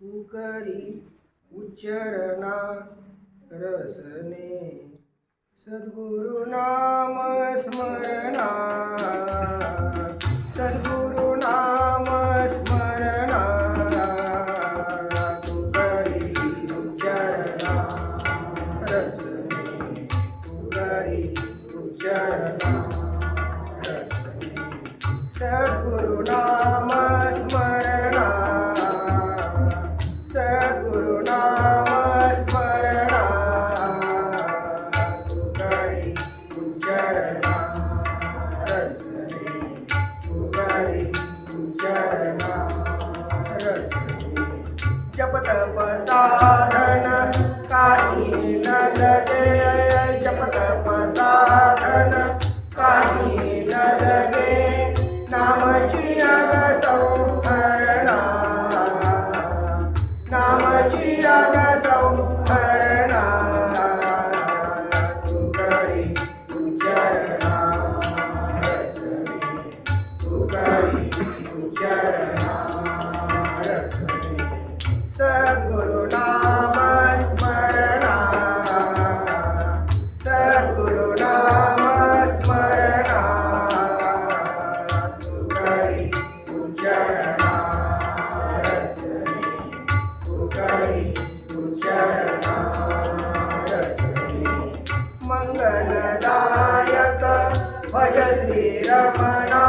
तू करी उच्चरणा रसने सद्गुरु नाम स्मरणा सद्गुरु नाम स्मरणा तू रसने तू करी उच्चरणा रसने सद्गुरु जपद प्रसाधन काले नलगे जपद प्रसाधन काली नाम जिया गौ परणा नम जिया सद्गुरु नाम स्मरणा सद्गुरु नाम स्मरणा तुकारि तू जर शरी तुकारि तु जर शरी रमणा मंगलदायत भज श्री रमणा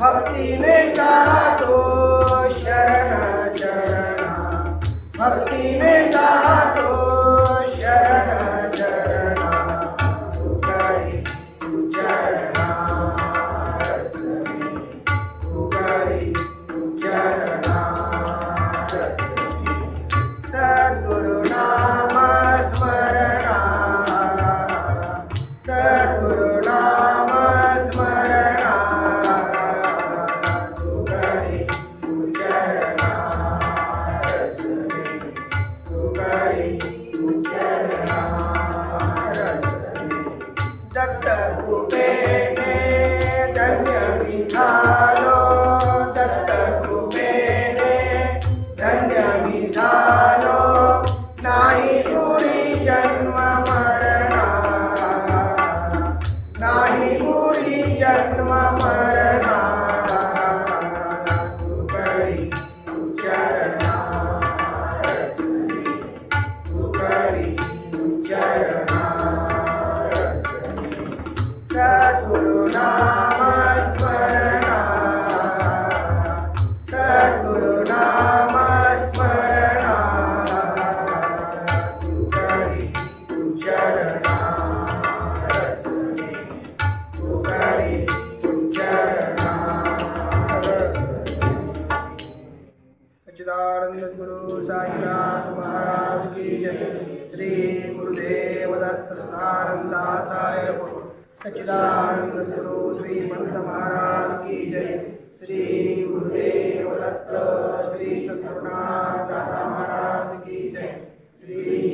भक्ति ने जा तो शरण शरण भक्ति सच्चिदानंद गुरु साईनाथ महाराज की जय श्री गुरुदेव दत्त सदानंदा सच्चिदानंद गुरु श्री मंत महाराज की जय श्री गुरुदेव दत्त श्री ससुरनाथ दादा महाराज की जय श्री